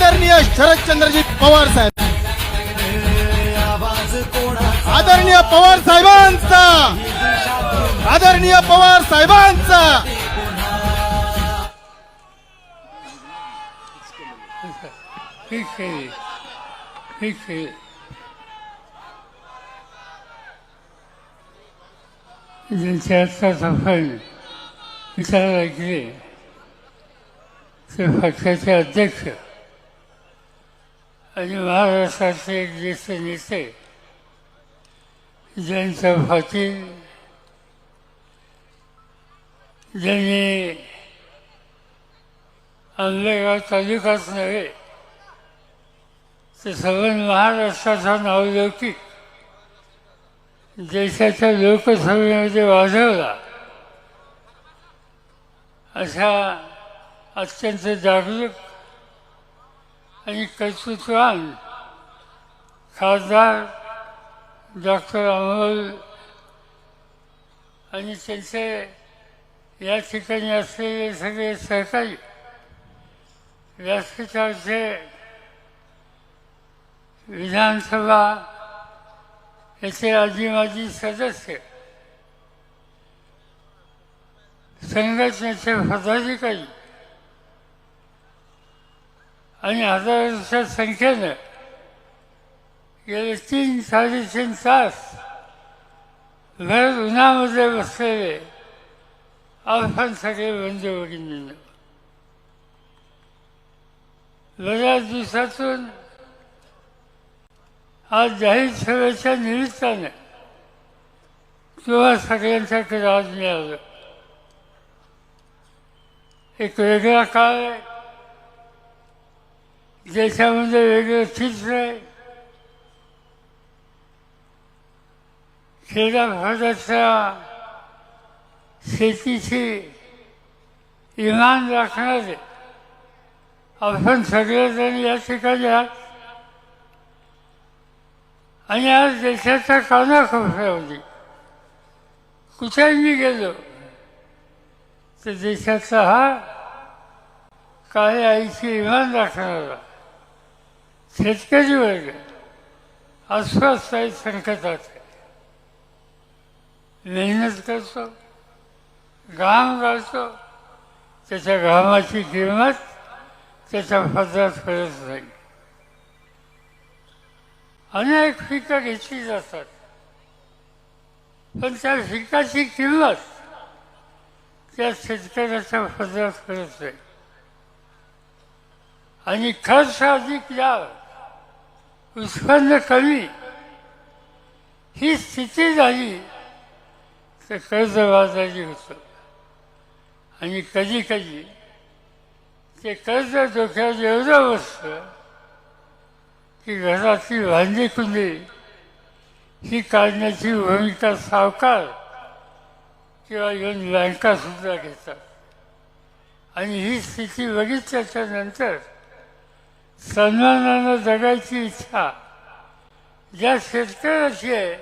आदरणीय शरदचंद्रजी पवार साहेब आदरणीय पवार साहेबांचा आदरणीय पवार साहेबांचा ठीक आहे आपण विचार ते पक्षाचे अध्यक्ष आणि महाराष्ट्राचे एक ज्येष्ठ नेते ज्यांचा पाटील ज्यांनी आंबेगाव तालुकाच नव्हे ते सगळं महाराष्ट्राचा नावलौकिक देशाच्या लोकसभेमध्ये वाढवला अशा अत्यंत जागरूक आणि कर्तृत्वान खासदार डॉक्टर अमोल आणि त्यांचे या ठिकाणी असलेले सगळे सहकारी व्यासपीठाचे विधानसभा याचे आजी माजी सदस्य संघटनेचे पदाधिकारी आणि हजाराच्या संख्येनं गेले तीन साडेतीन तास घर उन्हामध्ये बसलेले आपण सगळे बंधू बऱ्याच दिवसातून आज जाहीर सभेच्या निमित्तानं किंवा सगळ्यांच्याकडे आज मिळालं. एक वेगळा काळ आहे. देशामध्ये वेगळं चित्र आहे भागाच्या शेतीची इमान राखणारे आपण सगळेजण या ठिकाणी आहात. आणि आज देशाच्या कानाकोपऱ्यामध्ये म्हणजे. कुठेही मी गेलो तर देशाचा हा काही आईची इमान राखणारा शेतकरी वर्ग अस्वस्थ आहे संकटात आहे. मेहनत करतो घाम घालतो त्याच्या घामाची किंमत त्याच्या फजात करत नाही. अनेक पिकं घेतली जातात. पण त्या पिकाची किंमत त्या शेतकऱ्याच्या फजात करत नाही. आणि खर्च अधिक लाभ उत्पन्न कमी. ही स्थिती झाली तर कर्जबाजारी होतं. आणि कधी कधी ते कर्ज धोक्यात एवढं बसतं की घरातली भांडी कुंडी ही काढण्याची भूमिका सावकार किंवा येऊन बँकासुद्धा घेतात. आणि ही स्थिती बघितल्याच्या नंतर सन्मानानं जगायची इच्छा. ज्या शेतकऱ्याची आहे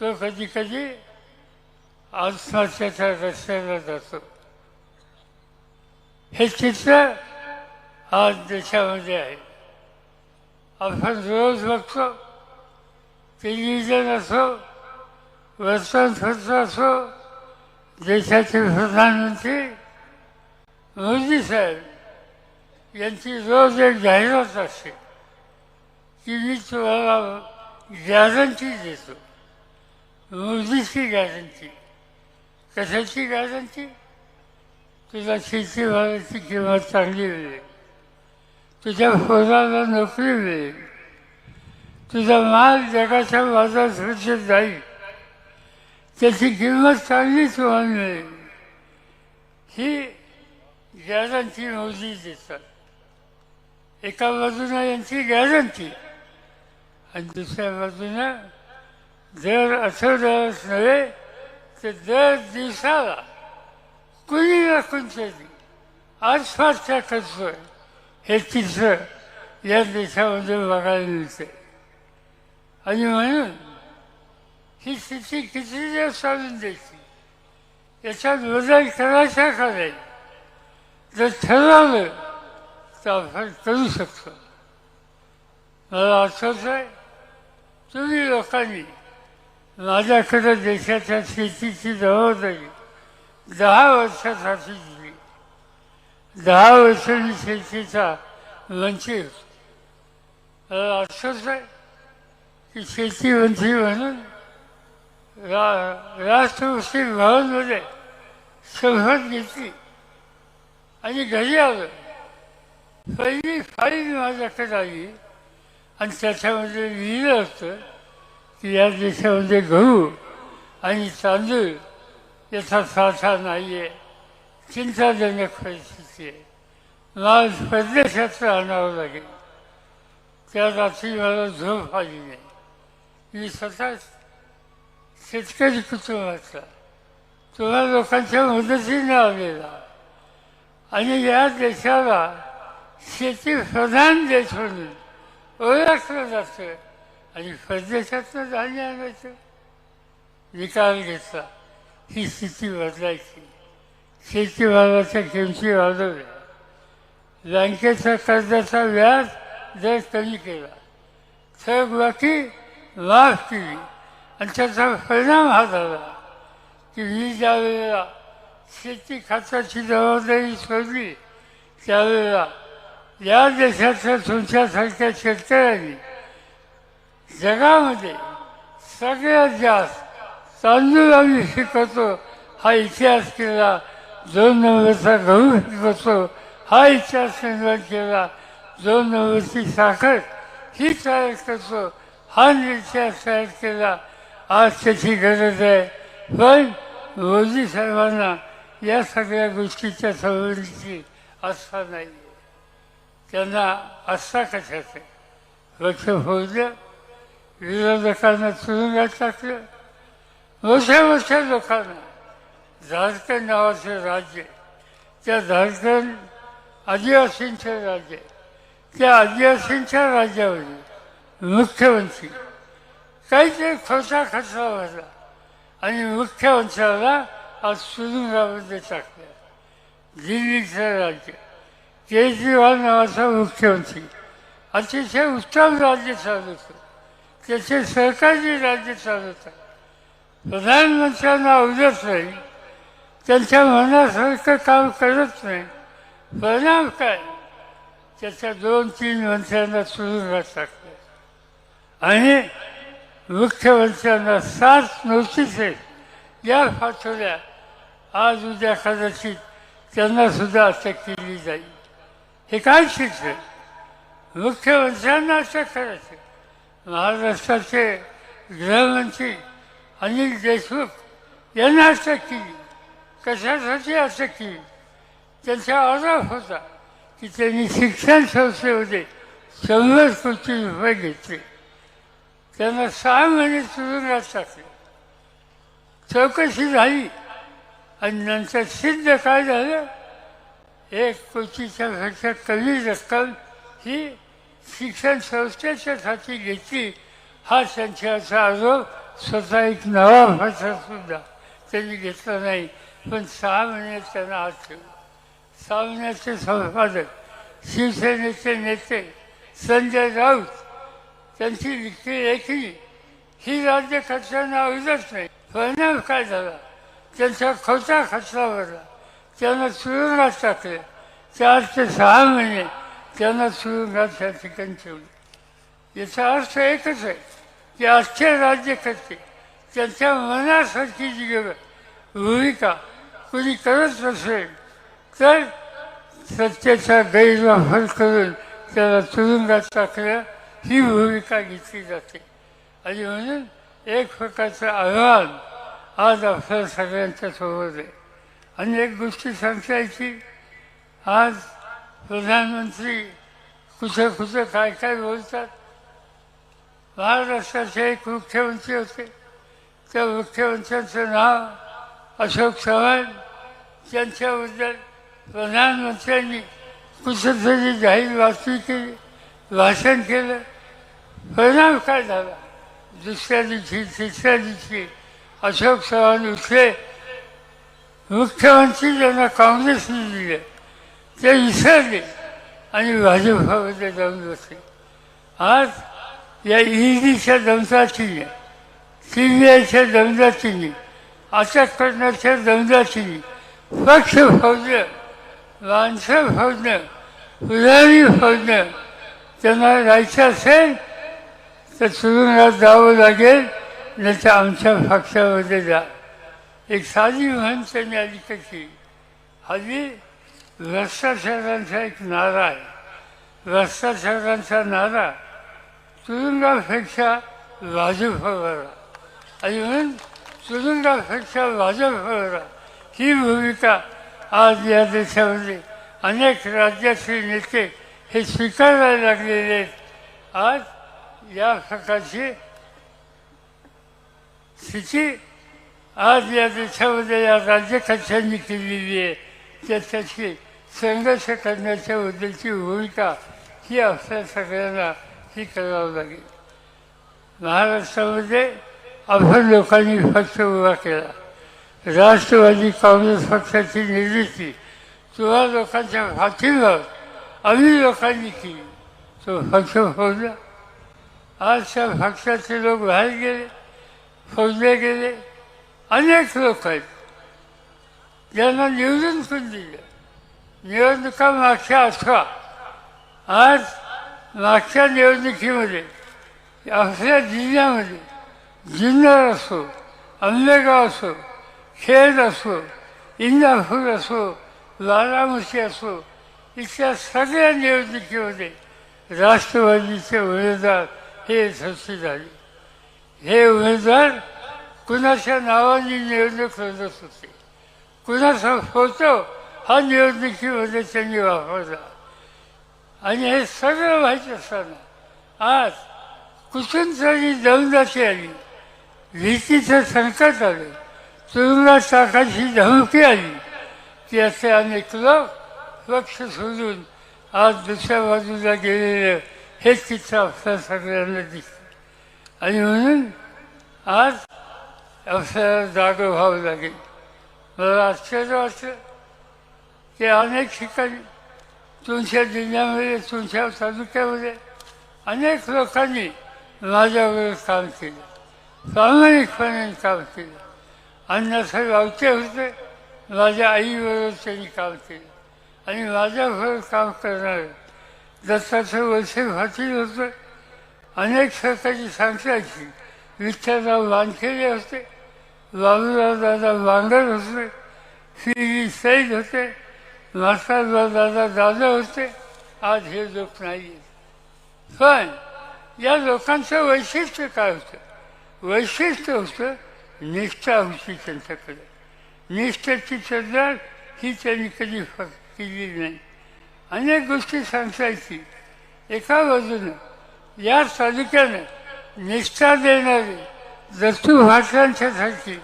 तो कधी कधी आत्महत्येच्या रस्त्याला जातो. हे चित्र आज देशामध्ये आहे. आपण रोज बघतो टेलिव्हिजन असो वर्तमानपत्र असो देशाचे प्रधानमंत्री मोदी साहेब यांची रोज एक जाहिरात असते. की मी तुम्हाला गॅरंटी देतो. मोदीची गॅरंटी. कशाची गॅरंटी? तुला शेतीमालाची किंमत चांगली मिळेल तुझ्या पोराला नोकरी मिळेल. तुझा माल जगाच्या बाजारपेठेत जाईल. त्याची किंमत चांगली तुम्हाला मिळेल. ही गॅरंटी मोदी देतात. एका बाजूनं यांची गॅरंटी आणि दुसऱ्या बाजूनं दर आठवड्यालाच नव्हे तर दर दिवसाला कुणी ना कोणतरी आत्महत्या करतोय हे चित्र या देशामध्ये बघायला मिळते. आणि म्हणून ही स्थिती किती दिवस चालून द्यायची. याच्यात बदल करायचा करायचा जर ठरवलं तर आपण करू शकतो मला आठवत आहे तुम्ही लोकांनी माझ्याकडे देशाच्या शेतीची जबाबदारी दहा वर्षासाठी दिली दहा वर्षांनी शेतीचा मंत्री होतो मला आठवत आहे की शेती म्हणून रा राष्ट्रपती भवनमध्ये शपथ घेतली. आणि घरी आलं. पहिली फाईल माझ्याकडे आली आणि त्याच्यामध्ये लिहिलं होतं की या देशामध्ये गहू आणि तांदूळ याचा साठा नाही आहे चिंताजनक परिस्थिती आहे. मला परदेशात आणावं लागेल. त्या रात्री मला झोप आली नाही. मी स्वतः शेतकरी कुटुंबातला तुम्हा लोकांच्या मदतीने आलेला. आणि या देशाला शेती प्रधान देश म्हणून ओळखलं जातं. आणि परदेशातनं धान्य आणायचं. निकाल घेतला. ही स्थिती बदलायची. शेतीमालाच्या किमती वाढवल्या. बँकेच्या कर्जाचा व्याज दर कमी केला. थकबाकी माफ केली. आणि त्याचा परिणाम हा झाला की मी ज्या वेळेला शेती खात्याची जबाबदारी सोडली. त्यावेळेला या देशाच्या तुमच्यासारख्या शेतकऱ्यांनी जगामध्ये सगळ्यात जास्त तांदूळ आम्ही शिकवतो हा इतिहास केला. दोन नंबरचा गहू शिकवतो. हा इतिहास निर्माण केला. दोन नंबरची साखर ही तयार करतो. हा इतिहास तयार केला. आज त्याची गरज आहे. पण मोदी साहेबांना या सगळ्या गोष्टीच्या समोरची आस्था नाही त्यांना आस्था कशाचं लक्ष फोडलं विरोधकांना तुरुंगात टाकलं मोठ्या मोठ्या लोकांना झारखंड नावाचं राज्य त्या झारखंड आदिवासींचं राज्य त्या आदिवासींच्या राज्यामध्ये मुख्यमंत्री काहीतरी खोटा खचला भरला आणि मुख्यमंत्र्याला आज तुरुंगामध्ये टाकलं. दिल्लीचं राज्य. केजरीवाल नावाचा मुख्यमंत्री अतिशय उत्तम राज्य चालवतो त्याचे सरकारी राज्य चालवतात प्रधानमंत्र्यांना अवजत नाही त्यांच्या मनासारखं काम करत नाही परिणाम काय त्याच्या दोन तीन मंत्र्यांना तुरुंगात टाकलं आणि मुख्यमंत्र्यांना सात नोटिसेस या पाठवल्या आज उद्या कदाचित त्यांना सुद्धा अटक केली जाईल हे काय शिकले? मुख्यमंत्र्यांना असं करायचं. महाराष्ट्राचे गृहमंत्री अनिल देशमुख यांना असं केली. कशासाठी असं केली? त्यांचा आरोप होता की त्यांनी शिक्षण संस्थेमध्ये शंभर कोटी रुपये घेतले. त्यांना सहा महिने तुरुंगात टाकले चौकशी झाली आणि नंतर सिद्ध काय झालं? एक कोटीच्या पेक्षा कमी रक्कम ही शिक्षण संस्थेच्या खाती घेतली. हा त्यांच्याचा आरोप स्वतः एक नवा भाषा सुद्धा त्यांनी घेतला नाही. पण सहा महिन्यात त्यांना हात ठेवला. सहा महिन्याचे संपादक शिवसेनेचे नेते संजय राऊत त्यांची लिखी लेखी ही राज्य खर्चांना आवडत नाही. परिणाम काय झाला? त्यांचा खोटा खर्चा भरला त्यांना तुरुंगात टाकले चार ते सहा महिने त्यांना तुरुंगात त्या ठिकाणी ठेवले. याचा अर्थ एकच आहे की आजचे राज्यकर्ते त्यांच्या मनासारखी जी भूमिका कुणी करत नसेल तर सत्तेचा गैरवापर करून त्याला तुरुंगात टाकलं ही भूमिका घेतली जाते. आणि म्हणून एक प्रकारचं आव्हान आज आपल्या सगळ्यांच्या सोबत आहे. अनेक गोष्टी सांगता येतील आज प्रधानमंत्री कुठं कुठं काय काय बोलतात. महाराष्ट्राचे एक मुख्यमंत्री होते. त्या मुख्यमंत्र्यांचं नाव अशोक चव्हाण. त्यांच्याबद्दल प्रधानमंत्र्यांनी कुठंतरी जाहीर वाचणी केली भाषण केलं. परिणाम काय झाला? दुसऱ्या दिवशी तिसऱ्या दिवशी अशोक चव्हाण उठले. मुख्यमंत्री ज्यांना काँग्रेसने दिले. ते विसरले आणि भाजपामध्ये जाऊन बसले. आज या ईडीच्या दमदाटीने सी बी आयच्या दमदाटीने अटक करण्याच्या दमदाटीने पक्ष फौजनं माणसं फौजणं पुजारी फौजणं त्यांना जायचं असेल तर तुरुंगात जावं लागेल नाही तर आमच्या पक्षामध्ये जा. एक साधी म्हण त्यांनी आली कशी हल्ली भ्रष्टाचारांचा एक नारा आहे. भ्रष्टाचारांचा नारा तुरुंगापेक्षा भाजपवर आणि म्हणून तुरुंगापेक्षा भाजपवर ही भूमिका आज या देशामध्ये अनेक राज्याचे नेते हे स्वीकारायला लागलेले आहेत. आज या प्रकारची स्थिती आज या देशामध्ये या राज्यकक्षांनी केलेली आहे त्याच्याशी संघर्ष करण्याच्या बद्दलची भूमिका ही आपल्या सगळ्यांना ही करावं लागेल महाराष्ट्रामध्ये आपण लोकांनी पक्ष उभा केला राष्ट्रवादी काँग्रेस पक्षाची निर्मिती किंवा लोकांच्या पाठीवर आम्ही लोकांनी केली तो पक्ष फोडला आज त्या पक्षाचे लोक बाहेर गेले फोडले गेले अनेक लोक आहेत. ज्यांना निवडून पण दिलं. निवडणुका मागच्या अठरा. आज मागच्या निवडणुकीमध्ये आपल्या जिल्ह्यामध्ये जुन्नर असो आंबेगाव असो खेड असो इंदापूर असो बारामती असो इथल्या सगळ्या निवडणुकीमध्ये राष्ट्रवादीचे उमेदवार हे यशस्वी झाले. हे उमेदवार कुणाच्या नावाने निवडणूक करत होते कुणाचा फोटो हा निवडणुकीमध्ये त्यांनी वापरला आणि हे सगळं माहीत असताना आज कुठून तरी दमदाची आली भीतीचं संकट आलं तुरुंगात टाकायची धमकी आली की असे अनेक लोक लक्ष सोडून आज दुसऱ्या बाजूला गेलेलं हे चित्र आपल्या सगळ्यांना दिसतं आणि म्हणून आज आपल्याला जाग व्हावं लागेल. मला आश्चर्य वाटतं की अनेक ठिकाणी तुमच्या जिल्ह्यामध्ये तुमच्या तालुक्यामध्ये अनेक लोकांनी माझ्याबरोबर काम केलं. प्रामाणिकपणे काम केलं. अण्णासाहेब आवते होते माझ्या आईबरोबर त्यांनी काम केलं. आणि माझ्याबरोबर काम करणारे दत्ताचं वळसे पाटील होतं अनेक सरकारी सांगतायची विठ्ठलराव वानखेडे होते बाबूरावदादा बांगर होते श्रीजी सैद होते मास्टरराव दादा होते आज हे लोक नाही आहेत पण या लोकांचं वैशिष्ट्य काय होतं? वैशिष्ट्य होतं निष्ठा होती त्यांच्याकडे. निष्ठेची चर्चा ही त्यांनी कधी फक्त केली नाही. अनेक गोष्टी सांगतायची एका बाजूनं या तालुक्यानं निष्ठा देणारे दत्तू भाषांच्यासाठी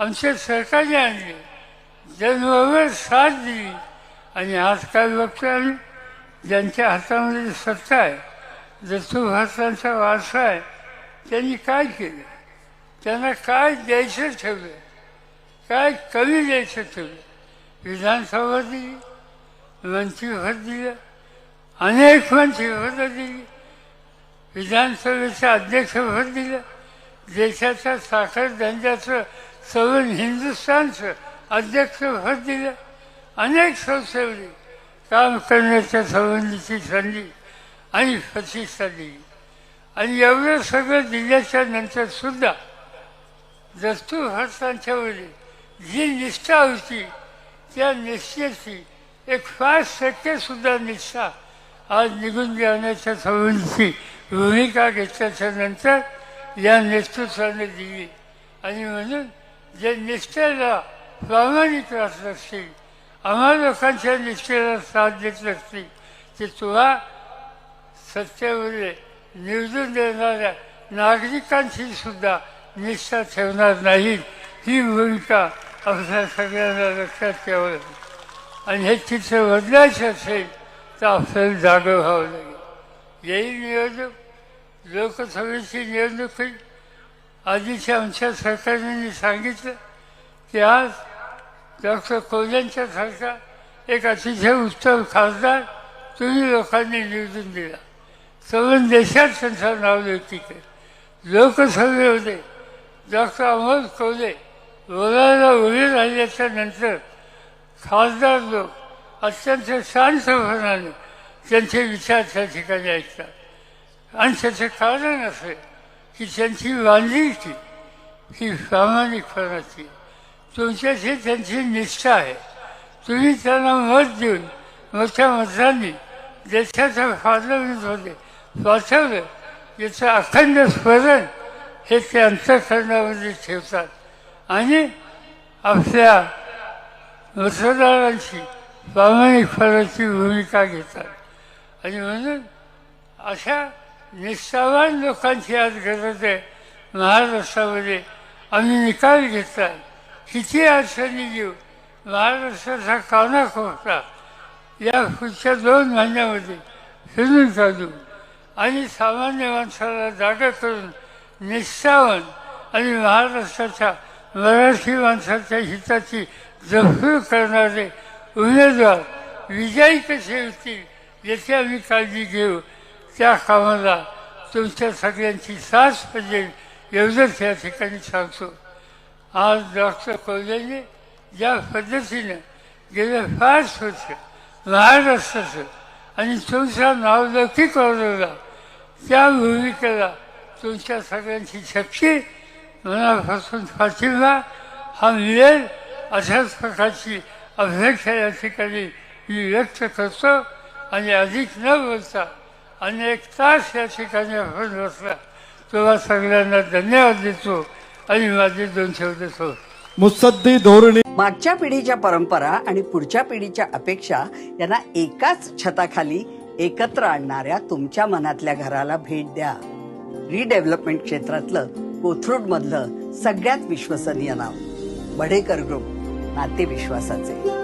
आमचे सरकारने आणले जन्मभर साथ दिली आणि आजकाल बघतो आम्ही ज्यांच्या हातामध्ये सत्ता आहे दत्तू भाषांचा वारसा आहे त्यांनी काय केलं? त्यांना काय द्यायचं ठेवलं काय कमी द्यायचं ठेवलं विधानसभा दिली मंत्रीपद दिलं अनेक मंत्रीपदं दिली विधानसभेचं अध्यक्षपद दिलं देशाच्या साखर धंद्याचं सवन हिंदुस्थानचं अध्यक्षपद दिलं. अनेक संस्थेवरी काम करण्याच्या संबंधीची संधी आणि प्रतिष्ठा दिली. आणि एवढं सगळं दिल्याच्या नंतर सुद्धा दस्तू भारतांच्यावरील जी निष्ठा होती त्या निष्ठेची एक पाच टक्के सुद्धा निष्ठा आज निघून जाण्याच्या संबंधीची भूमिका घेतल्याच्या नंतर या नेतृत्वाने दिली आणि म्हणून जे निष्ठेला प्रामाणिक राहत असतील आम्हा लोकांच्या निष्ठेला साथ देत असतील ते तुला सत्तेवरील निवडून देणाऱ्या नागरिकांची सुद्धा निष्ठा ठेवणार नाही ही भूमिका आपल्या सगळ्यांना लक्षात ठेवावी आणि हे चित्र बदलायचं असेल तर आपल्याला जागं व्हावं लागेल येईल निवडणूक लोकसभेची निवडणुकी आधीच्या आमच्या सरकारने सांगितलं की आज डॉक्टर कोल्यांच्यासारखा एक अतिशय उत्तम खासदार तुम्ही लोकांनी निवडून दिला. संबंध देशात त्यांचं नाव नव्हती केलं लोकसभेमध्ये डॉक्टर अमोल कोल्हे बोलायला उभे राहिल्याच्या नंतर खासदार लोक अत्यंत शांतपणाने त्यांचे विचार त्या ठिकाणी ऐकतात. आणि त्याचं कारण असं की त्यांची बांधिलकी ही प्रामाणिकपणाची तुमच्याशी त्यांची निष्ठा आहे. तुम्ही त्यांना मत देऊन मोठ्या मतांनी देशाच्या फार्लमेंटमध्ये वाचवलं याचं अखंड स्मरण हे ते अंतकरणामध्ये ठेवतात. आणि आपल्या मतदारांची प्रामाणिकपणाची भूमिका घेतात. आणि म्हणून अशा निष्ठावान लोकांची आज गरज आहे. महाराष्ट्रामध्ये आम्ही निकाल घेतला किती अडचणी घेऊ महाराष्ट्राचा कानाकोपरा या पुढच्या दोन महिन्यामध्ये फिरून काढू आणि सामान्य माणसाला जागा करून निष्ठावन आणि महाराष्ट्राच्या मराठी माणसाच्या हिताची जपणूक करणारे उमेदवार विजयी कसे होतील याची आम्ही काळजी घेऊ. त्या कामाला तुमच्या सगळ्यांची साथ पाहिजे एवढंच या ठिकाणी सांगतो. आज डॉक्टर कोल्हेने ज्या पद्धतीनं गेल्या फार वर्ष महाराष्ट्राचं आणि तुमचा नावलौकिक वाढवला त्या भूमिकेला तुमच्या सगळ्यांची शक्ती मनापासून पाठिंबा हा मिळेल अशाच प्रकारची अपेक्षा या ठिकाणी मी व्यक्त करतो आणि अधिक न बोलता अनेक तास या ठिकाणी आपण बसला तेव्हा सगळ्यांना धन्यवाद देतो आणि माझे दोन शब्द सोड मुत्सद्दी धोरणे मागच्या पिढीच्या परंपरा आणि पुढच्या पिढीच्या अपेक्षा यांना एकाच छताखाली एकत्र आणणाऱ्या तुमच्या मनातल्या घराला भेट द्या. रिडेव्हलपमेंट क्षेत्रातलं कोथरूड मधलं सगळ्यात विश्वसनीय नाव बढेकर ग्रुप नाते विश्वासाचे